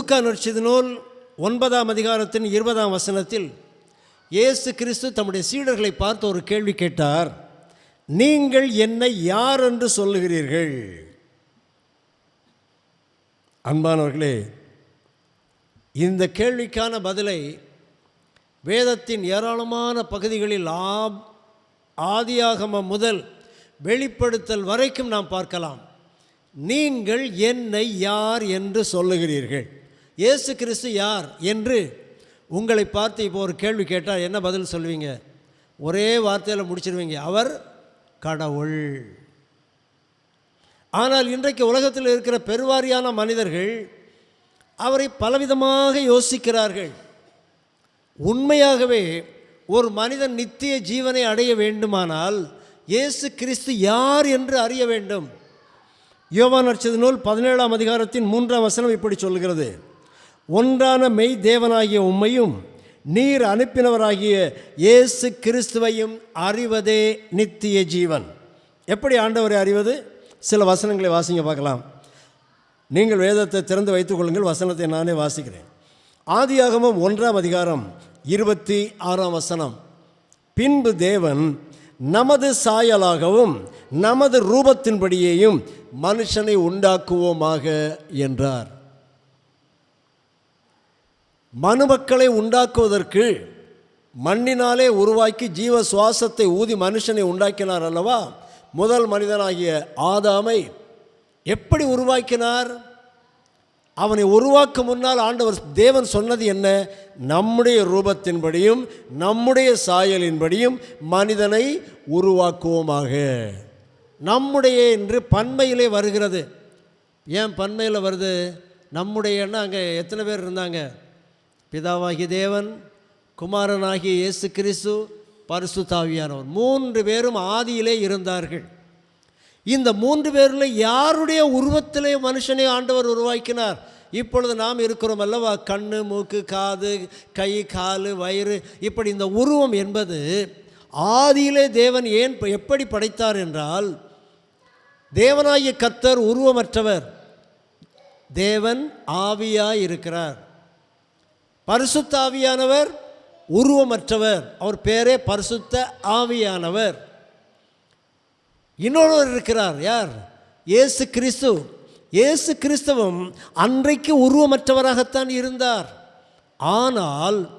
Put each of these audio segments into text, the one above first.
லூக்கா நடிச்சது நூல் ஒன்பதாம் அதிகாரத்தின் இருபதாம் வசனத்தில் இயேசு கிறிஸ்து தம்முடைய சீடர்களை பார்த்து ஒரு கேள்வி கேட்டார் நீங்கள் என்னை யார் என்று சொல்லுகிறீர்கள்? அன்பானவர்களே இந்த கேள்விக்கான பதிலை வேதத்தின் ஏராளமான பகுதிகளில் ஆ ஆதியாகமம் முதல் வெளிப்படுத்தல் வரைக்கும் நாம் பார்க்கலாம். நீங்கள் என்னை யார் என்று சொல்லுகிறீர்கள்? இயேசு கிறிஸ்து யார் என்று உங்களை பார்த்து இப்போ ஒரு கேள்வி கேட்டால் என்ன பதில் சொல்வீங்க ஒரே வார்த்தையில் முடிச்சிருவீங்க. அவர் கடவுள். ஆனால் இன்றைக்கு உலகத்தில் இருக்கிற பெருவாரியான மனிதர்கள் அவரை பலவிதமாக யோசிக்கிறார்கள். உண்மையாகவே ஒரு மனிதன் நித்திய ஜீவனை அடைய வேண்டுமானால் இயேசு கிறிஸ்து யார் என்று அறிய வேண்டும். யோவான் அர்ச்சது நூல் பதினேழாம் அதிகாரத்தின் மூன்றாம் வசனம் இப்படி சொல்கிறது ஒன்றான மெய் தேவனாகிய உம்மையும் நீர் அனுப்பினவராகிய இயேசு கிறிஸ்துவையும் அறிவதே நித்திய ஜீவன். எப்படி ஆண்டவரை அறிவது? சில வசனங்களை வாசிங்க பார்க்கலாம். நீங்கள் வேதத்தை திறந்து வைத்துக் கொள்ளுங்கள். வசனத்தை நானே வாசிக்கிறேன். ஆதியாகமும் ஒன்றாம் அதிகாரம் இருபத்தி ஆறாம் வசனம். பின்பு தேவன் நமது சாயலாகவும் நமது ரூபத்தின்படியேயும் மனுஷனை உண்டாக்குவோமாக என்றார். மனுமக்களை உண்டாக்குவதற்கு மண்ணினாலே உருவாக்கி ஜீவ சுவாசத்தை ஊதி மனுஷனை உண்டாக்கினார் அல்லவா? முதல் மனிதனாகிய ஆதாமை எப்படி உருவாக்கினார்? அவனை உருவாக்கும் முன்னால் ஆண்டவர் தேவன் சொன்னது என்ன? நம்முடைய ரூபத்தின்படியும் நம்முடைய சாயலின்படியும் மனிதனை உருவாக்குவோமாக. நம்முடைய என்று பன்மையிலே வருகிறது. ஏன் பன்மையில் வருது? நம்முடையன்னா அங்கே எத்தனை பேர் இருந்தாங்க? பிதாவாகிய தேவன் குமாரனாகிய இயேசு கிறிஸ்து பரிசுத்தாவியானவர். மூன்று பேரும் ஆதியிலே இருந்தார்கள். இந்த மூன்று பேரில் யாருடைய உருவத்திலே மனுஷனை ஆண்டவர் உருவாக்கினார்? இப்பொழுது நாம் இருக்கிறோம் அல்லவா? கண்ணு மூக்கு காது கை கால் வயிறு. இப்படி இந்த உருவம் என்பது ஆதியிலே தேவன் ஏன் எப்படி படைத்தார் என்றால் தேவனாகிய கத்தர் உருவமற்றவர். தேவன் ஆவியாய் இருக்கிறார் பரிசுத்த ஆவியானவர் உருவமற்றவர். அவர் பேரே பரிசுத்த ஆவியானவர். இன்னொருவர் இருக்கிறார். யார்? இயேசு கிறிஸ்து. இயேசு கிறிஸ்தவம் அன்றைக்கு உருவமற்றவராகத்தான் இருந்தார். ஆனால்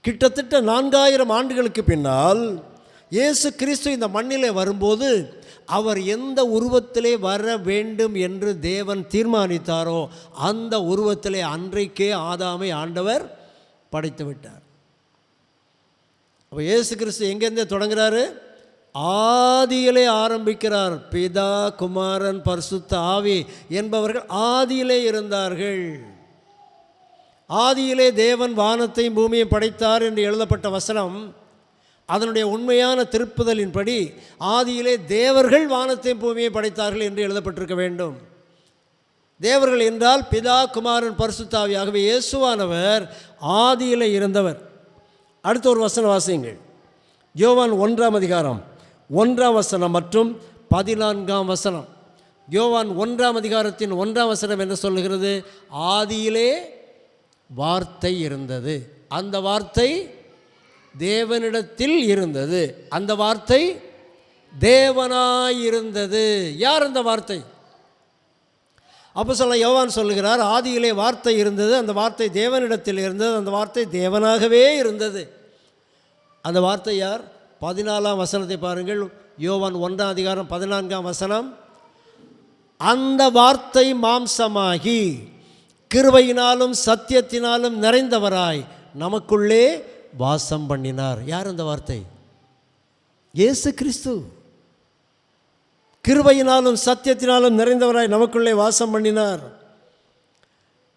கிட்டத்தட்ட நான்காயிரம் ஆண்டுகளுக்கு பின்னால் இயேசு கிறிஸ்து இந்த மண்ணிலே வரும்போது அவர் எந்த உருவத்திலே வர வேண்டும் என்று தேவன் தீர்மானித்தாரோ அந்த உருவத்திலே அன்றைக்கே ஆதாமை ஆண்டவர் படைத்து விட்டார். அப்போ இயேசு கிறிஸ்து எங்கேருந்தே தொடங்குறாரு? ஆதியிலே ஆரம்பிக்கிறார். பிதா குமாரன் பரிசுத்த ஆவி என்பவர்கள் ஆதியிலே இருந்தார்கள். ஆதியிலே தேவன் வானத்தையும் பூமியையும் படைத்தார் என்று எழுதப்பட்ட வசனம் அதனுடைய உண்மையான திருப்புதலின்படி ஆதியிலே தேவர்கள் வானத்தையும் பூமியை படைத்தார்கள் என்று எழுதப்பட்டிருக்க வேண்டும். தேவர்கள் என்றால் பிதா குமாரன் பரிசுத்தாவியாகவே இயேசுவானவர் ஆதியிலே இருந்தவர். அடுத்த ஒரு வசனம் வாசியுங்கள். யோவான் ஒன்றாம் அதிகாரம் ஒன்றாம் வசனம் மற்றும் பதினான்காம் வசனம். யோவான் ஒன்றாம் அதிகாரத்தின் ஒன்றாம் வசனம் என்ன சொல்லுகிறது? ஆதியிலே வார்த்தை இருந்தது. அந்த வார்த்தை தேவனிடத்தில் இருந்தது. அந்த வார்த்தை தேவனாயிருந்தது. யார் அந்த வார்த்தை? அப்போ சொல்ல யோவான் சொல்லுகிறார் ஆதியிலே வார்த்தை இருந்தது அந்த வார்த்தை தேவனிடத்தில் இருந்தது அந்த வார்த்தை தேவனாகவே இருந்தது. அந்த வார்த்தை யார்? பதினாலாம் வசனத்தை பாருங்கள். யோவான் ஒன்றாம் அதிகாரம் பதினான்காம் வசனம். அந்த வார்த்தை மாம்சமாகி கிருவையினாலும் சத்தியத்தினாலும் நிறைந்தவராய் நமக்குள்ளே வாசம் பண்ணினார். யார் அந்த வார்த்தை? இயேசு கிறிஸ்து. கிருபையினாலும் சத்தியத்தினாலும் நிறைந்தவராய் நமக்குள்ளே வாசம் பண்ணினார்.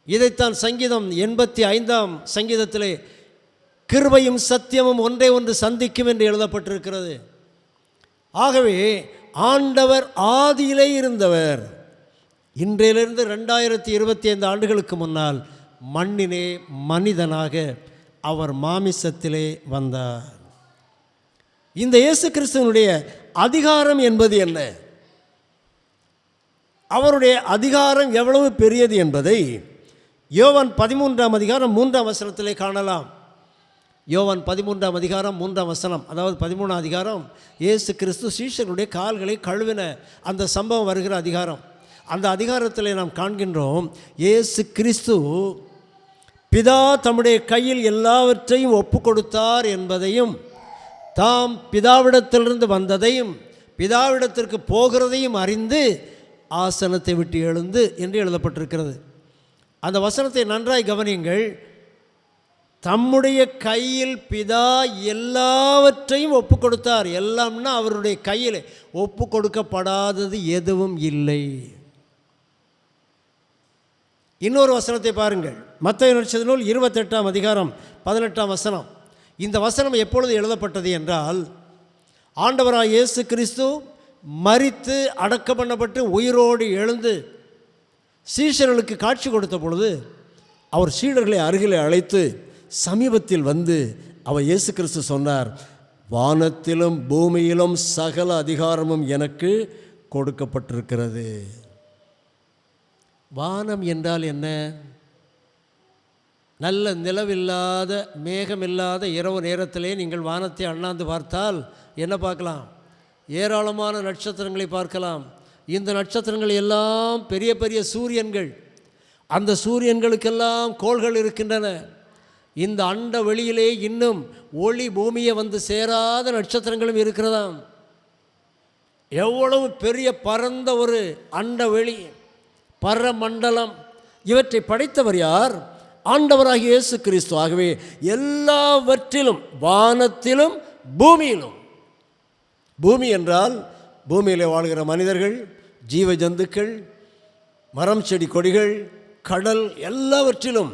இதைத்தான் சங்கீதம் எண்பத்தி ஐந்தாம் சங்கீதத்திலே கிருபையும் சத்தியமும் ஒன்றை ஒன்று சந்திக்கும் என்று எழுதப்பட்டிருக்கிறது. ஆகவே ஆண்டவர் ஆதியிலே இருந்தவர். இன்றையிலிருந்து ரெண்டாயிரத்தி இருபத்தி ஐந்து ஆண்டுகளுக்கு முன்னால் மண்ணிலே மனிதனாக அவர் மாமிசத்திலே வந்தார். இந்த இயேசு கிறிஸ்துவனுடைய அதிகாரம் என்பது என்ன? அவருடைய அதிகாரம் எவ்வளவு பெரியது என்பதை யோவான் பதிமூன்றாம் அதிகாரம் மூன்றாம் வசனத்திலே காணலாம். யோவான் பதிமூன்றாம் அதிகாரம் மூன்றாம் வசனம் அதாவது பதிமூணாம் அதிகாரம் இயேசு கிறிஸ்து சீஷர்களுடைய கால்களை கழுவின அந்த சம்பவம் வருகிற அதிகாரம். அந்த அதிகாரத்தில் நாம் காண்கின்றோம் இயேசு கிறிஸ்து பிதா தம்முடைய கையில் எல்லாவற்றையும் ஒப்பு கொடுத்தார் என்பதையும் தாம் பிதாவிடத்திலிருந்து வந்ததையும் பிதாவிடத்திற்கு போகிறதையும் அறிந்து ஆசனத்தை விட்டு எழுந்து என்று எழுதப்பட்டிருக்கிறது. அந்த வசனத்தை நன்றாய் கவனியுங்கள். தம்முடைய கையில் பிதா எல்லாவற்றையும் ஒப்பு கொடுத்தார் எல்லாம்னா அவருடைய கையில் ஒப்பு கொடுக்கப்படாதது எதுவும் இல்லை. இன்னொரு வசனத்தை பாருங்கள். மத்திய நடிச்சது நூல் இருபத்தெட்டாம் அதிகாரம் பதினெட்டாம் வசனம். இந்த வசனம் எப்பொழுது எழுதப்பட்டது என்றால் ஆண்டவராக இயேசு கிறிஸ்து மறித்து அடக்கம் பண்ணப்பட்டு உயிரோடு எழுந்து சீஷர்களுக்கு காட்சி கொடுத்த பொழுது அவர் சீடர்களை அருகில் அழைத்து சமீபத்தில் வந்து அவர் இயேசு கிறிஸ்து சொன்னார் வானத்திலும் பூமியிலும் சகல அதிகாரமும் எனக்கு கொடுக்கப்பட்டிருக்கிறது. வானம் என்றால் என்ன? நல்ல நிலவில்லாத மேகமில்லாத இரவு நேரத்திலே நீங்கள் வானத்தை அண்ணாந்து பார்த்தால் என்ன பார்க்கலாம்? ஏராளமான நட்சத்திரங்களை பார்க்கலாம். இந்த நட்சத்திரங்கள் எல்லாம் பெரிய பெரிய சூரியன்கள். அந்த சூரியன்களுக்கெல்லாம் கோள்கள் இருக்கின்றன. இந்த அண்ட வெளியிலே இன்னும் ஒளி பூமியை வந்து சேராத நட்சத்திரங்களும் இருக்கிறதாம். எவ்வளவு பெரிய பரந்த ஒரு அண்ட வெளி பரமண்டலம். இவற்றை படைத்தவர் யார்? ஆண்டவராகிய இயேசு கிறிஸ்து. ஆகவே எல்லாவற்றிலும் வானத்திலும் பூமியிலும். பூமி என்றால் பூமியில் வாழ்கிற மனிதர்கள் ஜீவ ஜந்துக்கள் மரம் செடி கொடிகள் கடல் எல்லாவற்றிலும்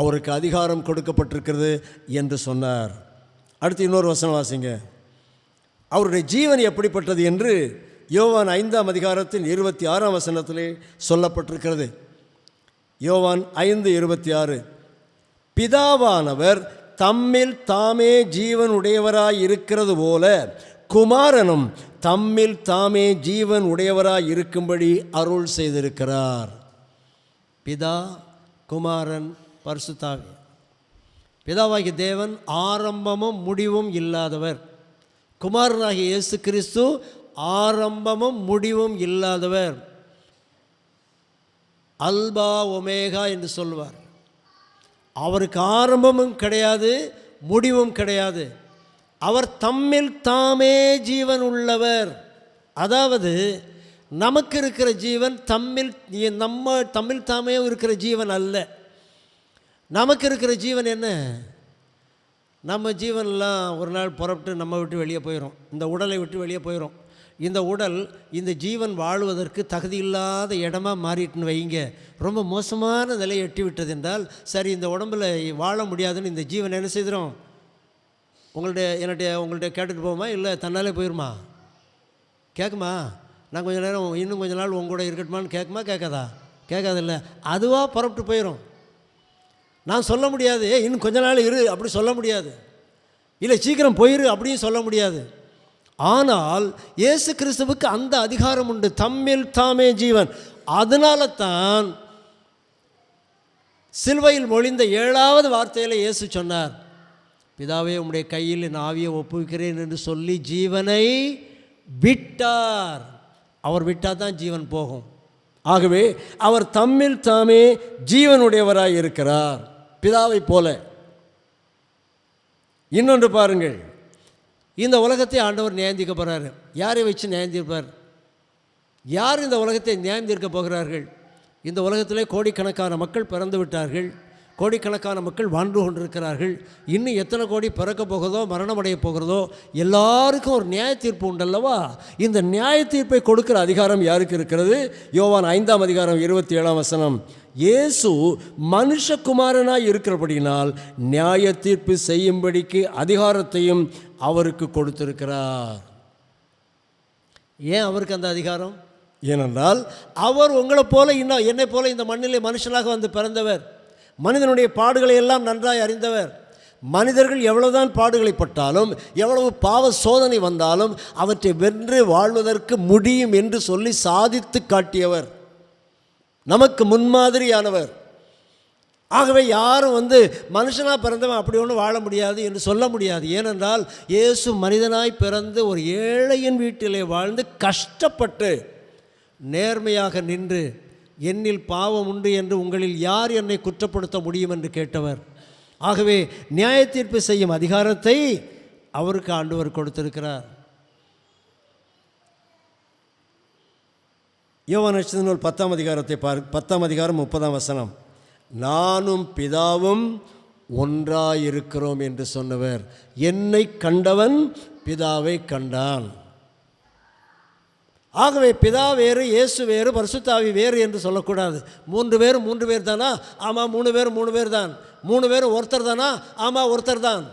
அவருக்கு அதிகாரம் கொடுக்கப்பட்டிருக்கிறது என்று சொன்னார். அடுத்து இன்னொரு வசனம் வாசிங்க. அவருடைய ஜீவன் எப்படிப்பட்டது என்று யோவான் ஐந்தாம் அதிகாரத்தின் இருபத்தி ஆறாம் வசனத்திலே சொல்லப்பட்டிருக்கிறது. யோவான் ஐந்து இருபத்தி ஆறு பிதாவானவர் தம்மில் தாமே ஜீவன் உடையவராய் இருக்கிறது போல குமாரனும் தம்மில் தாமே ஜீவன் உடையவராய் இருக்கும்படி அருள் செய்திருக்கிறார். பிதா குமாரன் பரிசுத்தாவி. பிதாவாகிய தேவன் ஆரம்பமும் முடிவும் இல்லாதவர். குமாரனாகிய இயேசு கிறிஸ்து ஆரம்பமும் முடிவும் இல்லாதவர். அல்பா ஒமேகா என்று சொல்வார். அவருக்கு ஆரம்பமும் கிடையாது முடிவும் கிடையாது. அவர் தம்மில் தாமே ஜீவன் உள்ளவர். அதாவது நமக்கு இருக்கிற ஜீவன் தம்மில் நம்ம தம்மில் தாமே இருக்கிற ஜீவன் அல்ல. நமக்கு இருக்கிற ஜீவன் என்ன? நம்ம ஜீவன்லாம் ஒரு நாள் புறப்பட்டு நம்ம விட்டு வெளியே போயிடும் இந்த உடலை விட்டு வெளியே போயிடும் இந்த உடல் இந்த ஜீவன் வாழ்வதற்கு தகுதியில்லாத இடமா மாறிட்டுன்னு வைங்க. ரொம்ப மோசமான நிலையை எட்டி விட்டது என்றால் சரி இந்த உடம்பில் வாழ முடியாதுன்னு இந்த ஜீவன் என்ன செய்திடும் உங்கள்ட்ட என்னுடைய உங்கள்ட்ட கேட்டுட்டு போமா இல்லை தன்னாலே போயிருமா? கேட்குமா நான் கொஞ்ச நேரம் இன்னும் கொஞ்ச நாள் உங்களோட இருக்கட்டுமான்னு கேட்குமா கேட்காதா கேட்காதில்ல அதுவாக புறப்பட்டு போயிடும் நான் சொல்ல முடியாது. இன்னும் கொஞ்ச நாள் இரு. அப்படி சொல்ல முடியாது. இல்லை சீக்கிரம் போயிரு. அப்படியும் சொல்ல முடியாது. ஆனால் இயேசு கிறிஸ்துவுக்கு அந்த அதிகாரம் உண்டு. தம்மில் தாமே ஜீவன். அதனால தான் சிலுவையில் மொழிந்த ஏழாவது வார்த்தையில் இயேசு சொன்னார். பிதாவே உம்முடைய கையில் என் ஆவியை ஒப்புவிக்கிறேன் என்று சொல்லி ஜீவனை விட்டார். அவர் விட்டால் தான் ஜீவன் போகும். ஆகவே அவர் தம்மில் தாமே ஜீவனுடையவராக இருக்கிறார். பிதாவைப் போல. இன்னொன்று பாருங்கள். இந்த உலகத்தை ஆண்டவர் நியாயந்திக்க போகிறாரு யாரை வச்சு நியாயந்திருப்பார்? யார் இந்த உலகத்தை நியாயந்திருக்க போகிறார்கள்? இந்த உலகத்திலே கோடிக்கணக்கான மக்கள் பிறந்து விட்டார்கள். கோடிக்கணக்கான மக்கள் வாழ்ந்து கொண்டிருக்கிறார்கள். இன்னும் எத்தனை கோடி பிறக்க போகிறதோ மரணமடைய போகிறதோ எல்லாருக்கும் ஒரு நியாய தீர்ப்பு உண்டல்லவா? இந்த நியாய தீர்ப்பை கொடுக்கிற அதிகாரம் யாருக்கு இருக்கிறது? யோவான் ஐந்தாம் அதிகாரம் இருபத்தி ஏழாம் வசனம். இயேசு மனுஷகுமாரனாய் இருக்கிறபடியினால் நியாய தீர்ப்பு செய்யும்படிக்கு அதிகாரத்தையும் அவருக்கு கொடுத்திருக்கிறார். ஏன் அவருக்கு அந்த அதிகாரம்? ஏனென்றால் அவர் உங்களைப் போல இன்னும் என்னை போல இந்த மண்ணிலே மனுஷனாக வந்து பிறந்தவர். மனிதனுடைய பாடுகளை எல்லாம் நன்றாய் அறிந்தவர். மனிதர்கள் எவ்வளவுதான் பாடுகளை பட்டாலும் எவ்வளவு பாவ சோதனை வந்தாலும் அவற்றை வென்று வாழ்வதற்கு முடியும் என்று சொல்லி சாதித்து காட்டியவர். நமக்கு முன்மாதிரியானவர். ஆகவே யாரும் வந்து மனுஷனாக பிறந்தவன் அப்படி ஒன்றும் வாழ முடியாது என்று சொல்ல முடியாது. ஏனென்றால் இயேசு மனிதனாய் பிறந்து ஒரு ஏழையின் வீட்டிலே வாழ்ந்து கஷ்டப்பட்டு நேர்மையாக நின்று என்னில் பாவம் உண்டு என்று உங்களில் யார் என்னை குற்றப்படுத்த முடியும் என்று கேட்டவர். ஆகவே நியாய தீர்ப்பு செய்யும் அதிகாரத்தை அவருக்கு ஆண்டவர் கொடுத்திருக்கிறார். யோவான் நட்சத்திர நூல் பத்தாம் அதிகாரத்தை பார் பத்தாம் அதிகாரம் முப்பதாம் வசனம். நானும் பிதாவும் ஒன்றாயிருக்கிறோம் என்று சொன்னவர். என்னை கண்டவன் பிதாவை கண்டான். ஆகவே பிதா வேறு இயேசு வேறு பரிசுத்தாவி வேறு என்று சொல்லக்கூடாது. மூன்று பேர் மூன்று பேர் தானா? ஆமாம் மூணு பேர் மூணு பேர் தான். மூணு பேர் ஒருத்தர் தானா? ஆமாம் ஒருத்தர் தான்.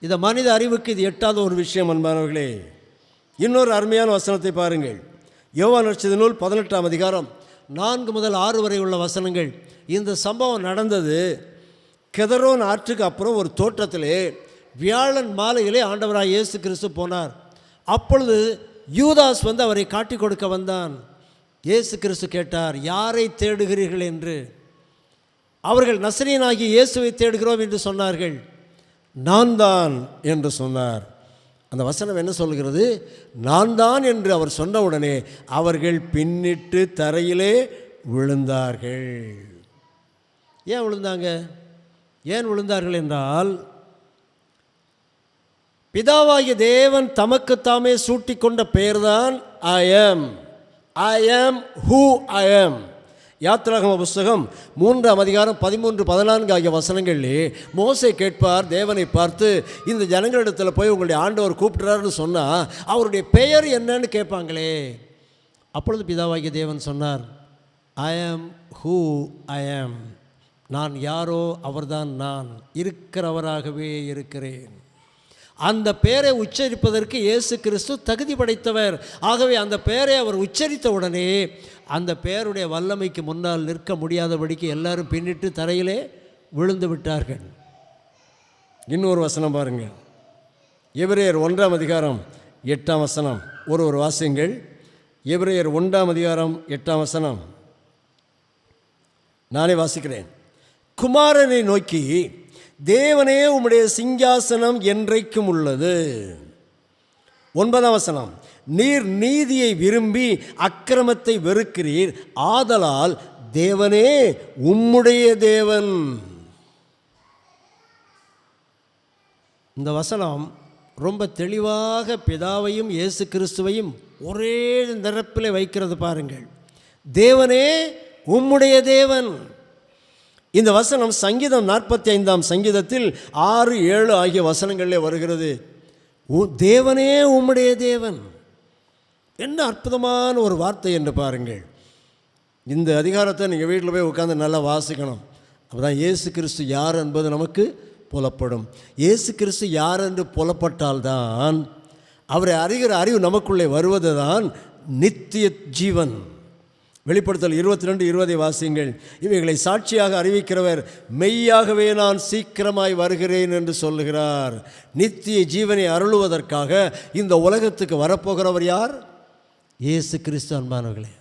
இதை மனித அறிவுக்கு இது எட்டாத ஒரு விஷயம் அன்பானவர்களே. இன்னொரு அருமையான வசனத்தை பாருங்கள். யோவான் நட்சத்திர நூல் பதினெட்டாம் அதிகாரம். நான்கு முதல் ஆறு வரை உள்ள வசனங்கள். இந்த சம்பவம் நடந்தது. கெதரோன் ஆற்றுக்கு அப்புறம் ஒரு தோட்டத்திலே வியாழன் மாலையிலே ஆண்டவராக இயேசு கிறிஸ்து போனார். அப்பொழுது யூதாஸ் வந்து அவரை காட்டிக் கொடுக்க வந்தான். இயேசு கிறிஸ்து கேட்டார் யாரை தேடுகிறீர்கள் என்று? அவர்கள் நசரியனாகி இயேசுவை தேடுகிறோம் என்று சொன்னார்கள். நான் தான் என்று சொன்னார். அந்த வசனம் என்ன சொல்கிறது நான் தான் என்று அவர் சொன்ன உடனே அவர்கள் பின்னிட்டு தரையிலே விழுந்தார்கள். ஏன் விழுந்தாங்க? ஏன் விழுந்தார்கள் என்றால் பிதாவாகிய தேவன் தமக்குத்தாமே சூட்டிக்கொண்ட பெயர்தான் I am I am who I am யாத்ராகம புஸ்தகம் மூன்றாம் அதிகாரம் பதிமூன்று பதினான்கு ஆகிய வசனங்களிலே மோசை கேட்பார் தேவனை பார்த்து இந்த ஜனங்களிடத்தில் போய் உங்களுடைய ஆண்டவர் கூப்பிட்டுறாருன்னு சொன்னால் அவருடைய பெயர் என்னன்னு கேட்பாங்களே. அப்பொழுது பிதாவாகிய தேவன் சொன்னார் ஐ ஆம் ஹூ ஐ ஆம் நான் யாரோ அவர்தான் நான். இருக்கிறவராகவே இருக்கிறேன். அந்த பெயரை உச்சரிப்பதற்கு இயேசு கிறிஸ்து தகுதி படைத்தவர். ஆகவே அந்த பெயரை அவர் உச்சரித்த உடனே அந்த பெயருடைய வல்லமைக்கு முன்னால் நிற்க முடியாதபடிக்கு எல்லாரும் பின்னிட்டு தரையிலே விழுந்து விட்டார்கள். இன்னொரு வசனம் பாருங்கள் எபிரேயர் ஒன்றாம் அதிகாரம் எட்டாம் வசனம். ஒரு ஒரு வாசியங்கள். எபிரேயர் ஒன்றாம் அதிகாரம் எட்டாம் வசனம். நானே வாசிக்கிறேன். குமாரனை நோக்கி தேவனே உம்முடைய சிங்காசனம் என்றைக்கும் உள்ளது. ஒன்பதாம் வசனம். நீர் நீதியை விரும்பி அக்கிரமத்தை வெறுக்கிறீர். ஆதலால் தேவனே உம்முடைய தேவன். இந்த வசனம் ரொம்ப தெளிவாக பிதாவையும் இயேசு கிறிஸ்துவையும் ஒரே நிரப்பில் வைக்கிறது பாருங்கள். தேவனே உம்முடைய தேவன். இந்த வசனம் சங்கீதம் நாற்பத்தி ஐந்தாம் சங்கீதத்தில் ஆறு ஏழு ஆகிய வசனங்களிலே வருகிறது. உ- தேவனே உம்முடைய தேவன். என்ன அற்புதமான ஒரு வார்த்தை என்று பாருங்கள். இந்த அதிகாரத்தை நீங்கள் வீட்டில் போய் உட்காந்து நல்லா வாசிக்கணும். அப்போதான் இயேசு கிறிஸ்து யார் என்பது நமக்கு புலப்படும். இயேசு கிறிஸ்து யார் என்று புலப்பட்டால்தான் அவரை அறிகிற அறிவு நமக்குள்ளே வருவது தான் நித்திய ஜீவன். வெளிப்படுத்தல் இருபத்தி ரெண்டு இருபதை வாசியுங்கள். இவைகளை சாட்சியாக அறிவிக்கிறவர் மெய்யாகவே நான் சீக்கிரமாய் வருகிறேன் என்று சொல்லுகிறார். நித்திய ஜீவனை அருளுவதற்காக இந்த உலகத்துக்கு வரப்போகிறவர் யார்? இயேசு கிறிஸ்து அன்பானவர்களே.